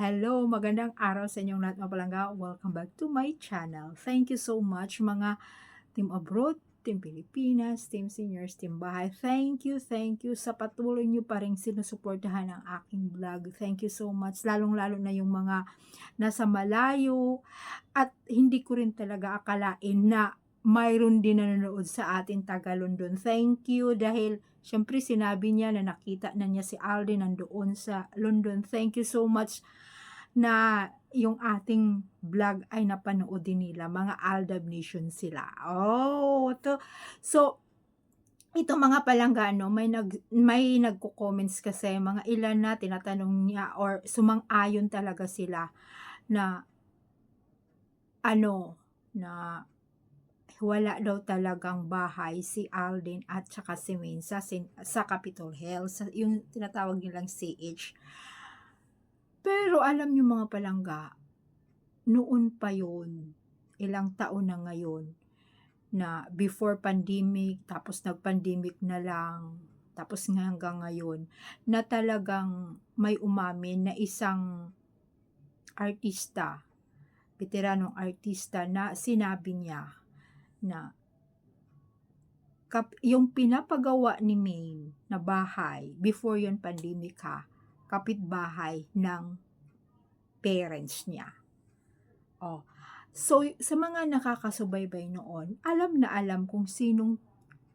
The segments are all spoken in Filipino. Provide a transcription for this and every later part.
Hello, magandang araw sa inyong lahat mga palangga. Welcome back to my channel. Thank you so much mga team abroad, team Pilipinas, team seniors, team bahay. Thank you, thank you sa patuloy nyo pa rin sinusuportahan ang aking vlog. Thank you so much. Lalong-lalo na yung mga nasa malayo at hindi ko rin talaga akalain na mayroon din nanonood sa atin taga London. Thank you dahil syempre sinabi niya na nakita na niya si Alden nandoon sa London. Thank you so much na yung ating vlog ay napanood din nila. Mga Aldab Nation sila. Oh, to. So, ito mga palanggano, may nag may nagko-comments kasi mga ilan na tinatanong niya or sumang-ayon talaga sila na ano na wala daw talagang bahay si Alden at saka si Wayne sa, sa Capitol Hill, sa, yung tinatawag nilang CH. Pero alam niyo mga palangga, noon pa yon ilang taon na ngayon, na before pandemic, tapos nag-pandemic na lang, tapos hanggang ngayon, na talagang may umamin na isang artista, veteranong artista na sinabi niya na kap, yung pinapagawa ni Maine na bahay, before yon pandemic ha, kapitbahay ng parents niya. Oh. So, sa mga nakakasubaybay noon, alam na alam kung sinong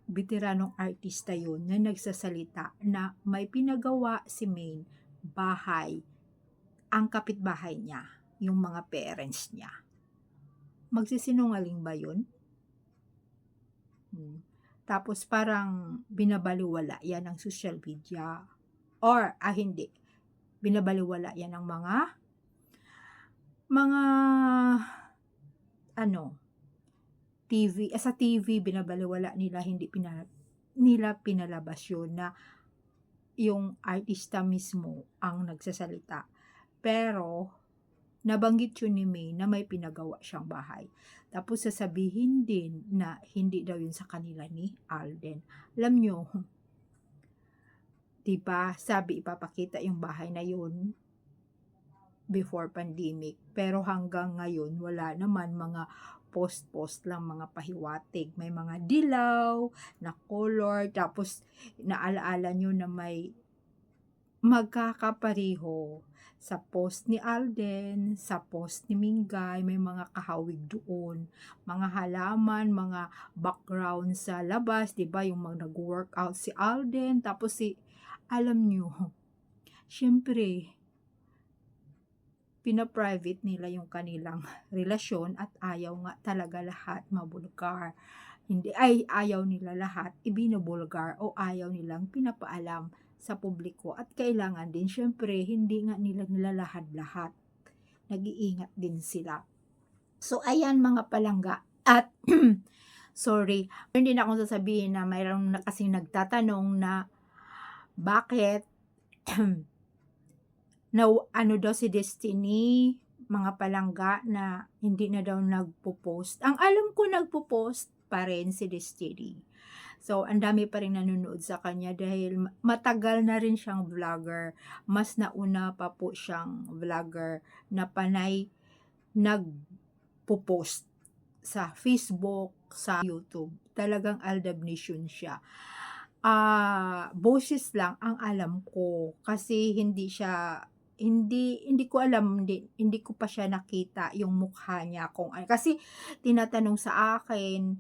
veteranong artista yun na nagsasalita na may pinagawa si Maine bahay, ang kapitbahay niya, yung mga parents niya. Magsisinungaling ba yun? Hmm. Tapos parang binabaliwala yan ng social media. Or, ah hindi, binabaliwala yan ng mga mga ano TV, eh, sa TV binabaliwala nila hindi pina, nila pinalabas yun na yung artista mismo ang nagsasalita. Pero nabanggit yun ni May na may pinagawa siyang bahay. Tapos sasabihin din na hindi daw yun sa kanila ni Alden. Alam nyo, diba, sabi ipapakita yung bahay na yun before pandemic. Pero hanggang ngayon, wala naman mga post-post lang mga pahiwatig. May mga dilaw na color. Tapos, naalaala nyo na may magkakapareho sa post ni Alden, sa post ni Mingay, may mga kahawig doon, mga halaman, mga background sa labas, 'di ba? Yung mga nag-workout si Alden, tapos si alam nyo, syempre, pina-private nila yung kanilang relasyon at ayaw nga talaga lahat mabulgar. Hindi, ay ayaw nila lahat ibinubulgar o ayaw nilang pinapaalam sa publiko at kailangan din syempre hindi nga nila nilalahad-lahat. Nag-iingat din sila. So ayan mga palangga at sorry, hindi na akong sasabihin na mayroong na kasing nagtatanong na bakit na ano daw si Destiny mga palangga na hindi na daw nagpo-post. Ang alam ko nagpo-post pa rin si Destiny. So, ang dami pa rin nanonood sa kanya dahil matagal na rin siyang vlogger. Mas nauna pa po siyang vlogger na panay nagpo-post sa Facebook, sa YouTube. Talagang Aldab Nation siya. Ah, uh, boses lang ang alam ko kasi hindi siya hindi hindi ko alam hindi, hindi ko pa siya nakita yung mukha niya kung kasi tinatanong sa akin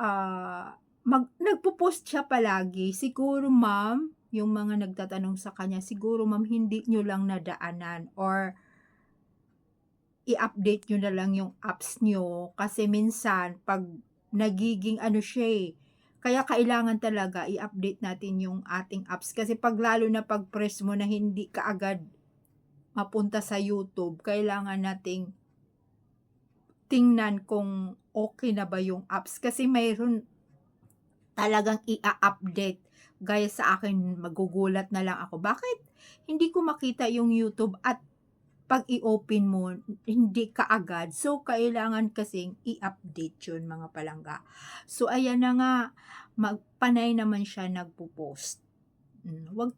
uh, mag, nagpo-post siya palagi. Siguro, ma'am, yung mga nagtatanong sa kanya, siguro, ma'am, hindi nyo lang nadaanan or i-update nyo na lang yung apps nyo. Kasi minsan, pag nagiging ano siya eh, kaya kailangan talaga i-update natin yung ating apps. Kasi pag lalo na pag press mo na hindi ka agad mapunta sa YouTube, kailangan nating tingnan kung okay na ba yung apps. Kasi mayroon talagang i-update. Gaya sa akin, magugulat na lang ako. Bakit hindi ko makita yung YouTube at pag i-open mo, hindi ka agad. So, kailangan kasing i-update yun, mga palangga. So, ayan na nga, magpanay naman siya nagpo-post. Hmm, wag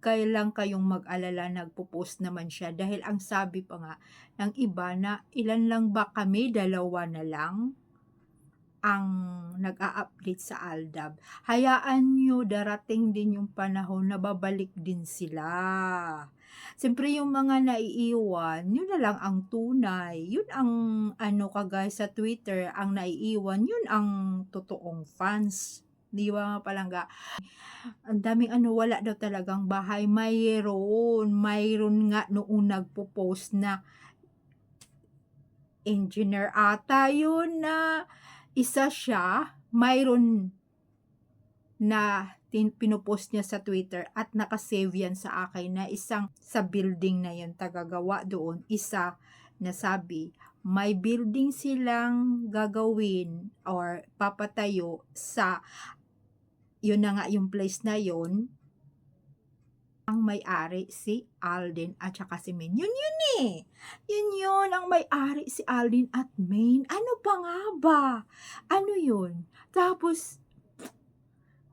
kaya lang kayong mag-alala nagpo-post naman siya dahil ang sabi pa nga ng iba na ilan lang ba kami, dalawa na lang ang nag-a-update sa Aldab. Hayaan nyo, darating din yung panahon na babalik din sila. Siyempre yung mga naiiwan, yun na lang ang tunay. Yun ang ano kagaya sa Twitter, ang naiiwan, yun ang totoong fans. Di ba mga palangga? Ang daming ano, wala daw talagang bahay. Mayroon, mayroon nga noong nagpo-post na engineer ata yun na isa siya, mayroon na pinupost niya sa Twitter at nakasave yan sa akin na isang sa building na yun tagagawa doon, isa na sabi, may building silang gagawin or papatayo sa yun na nga yung place na yun ang may-ari si Alden at saka si Maine. Yun yun eh. Yun yun, ang may-ari si Alden at Maine. Ano pa nga ba? Ano yun? Tapos,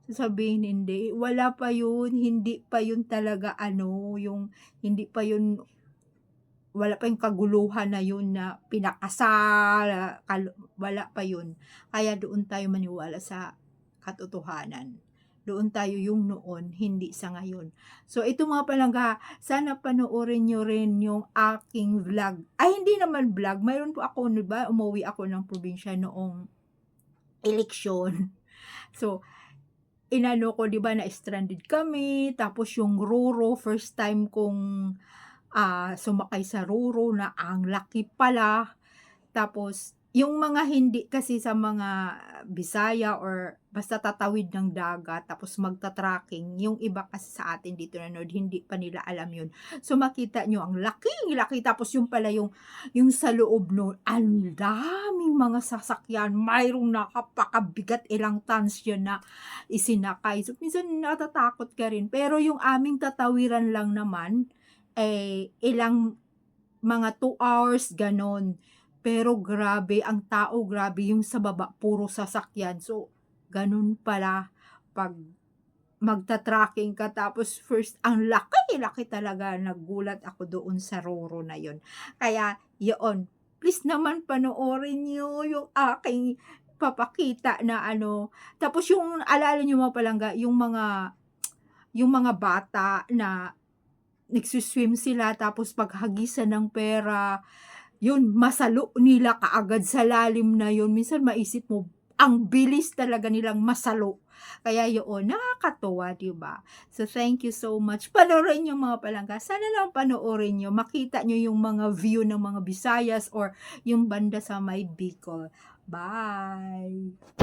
sasabihin hindi, wala pa yun, hindi pa yun talaga ano, yung, hindi pa yun, wala pa yung kaguluhan na yun na pinakasal, wala pa yun. Kaya doon tayo maniwala sa katotohanan doon tayo yung noon, hindi sa ngayon. So, ito mga palangga, sana panoorin nyo rin yung aking vlog. Ay, hindi naman vlog. Mayroon po ako, di ba, umuwi ako ng probinsya noong eleksyon. So, inano ko, di ba, na stranded kami. Tapos yung Roro, first time kong ah, sumakay sa Roro na ang laki pala. Tapos, yung mga hindi kasi sa mga Bisaya or basta tatawid ng dagat tapos magta-tracking, yung iba kasi sa atin dito na nanood, hindi pa nila alam yun. So makita nyo, ang laki, laki. Tapos yung pala yung, yung sa loob noon, ang daming mga sasakyan, mayroong nakapakabigat ilang tons yun na isinakay. So minsan natatakot ka rin. Pero yung aming tatawiran lang naman, eh, ilang mga 2 hours, ganon. Pero grabe, ang tao, grabe, yung sa baba, puro sasakyan. So, ganun pala pag magta-tracking ka. Tapos first ang laki laki talaga nagulat ako doon sa Roro na yon kaya yun please naman panoorin niyo yung aking papakita na ano. Tapos yung alala niyo mga palangga yung mga yung mga bata na nagsuswim sila tapos paghagisan ng pera yun, masalo nila kaagad sa lalim na yun. Minsan maisip mo, ang bilis talaga nilang masalo. Kaya yun, nakakatuwa, di ba? So, thank you so much. Panoorin nyo mga palangga. Sana lang panoorin nyo. Makita nyo yung mga view ng mga Visayas or yung banda sa may Bicol. Bye!